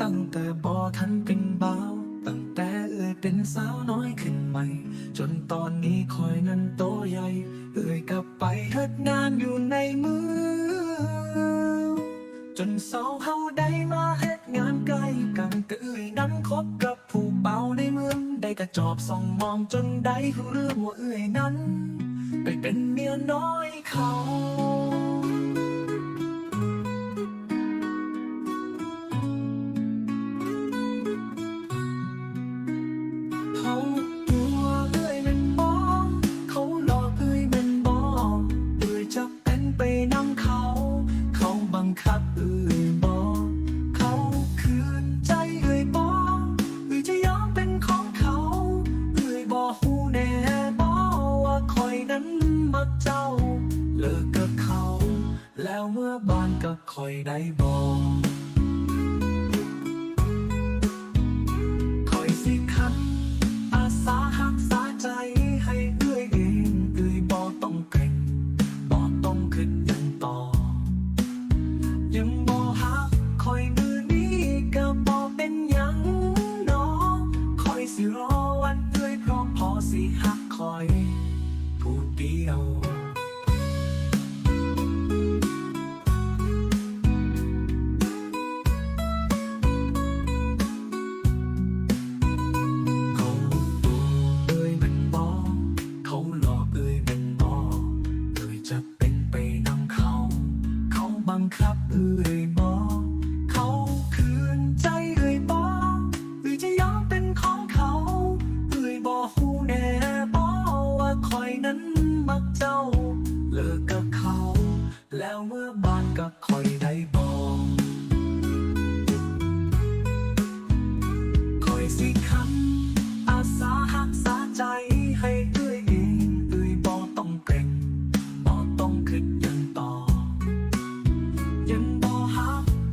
ตั้งแต่บอทันเป็นบ่าว ตั้งแต่เอ่ยเป็นสาวน้อยขึ้นใหม่ จนตอนนี้คอยนั้นโตใหญ่ เอ่ยกลับไปเฮ็ดงานอยู่ในเมืองจนสาวเฮาได้มาเฮ็ดงานใกล้กันก็เอ่ยนั้นคบกับผู้เป่าในเมือง ได้กระจอบส่องมองจนได้รู้รื่องว่าเอ่ยนั้น ไปเป็นเมียน้อยเขา ก็คอยได้บอก เขาบังคับเอ่ยบอเขาคืนใจเอ่ยบอเอ่ยจะยอมเป็นของเขาเอ่ยบอหูแน่บอว่าคอยนั้นมักเจ้า เลิกกับเขา แล้วเมื่อบ้านก็คอยได้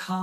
เขา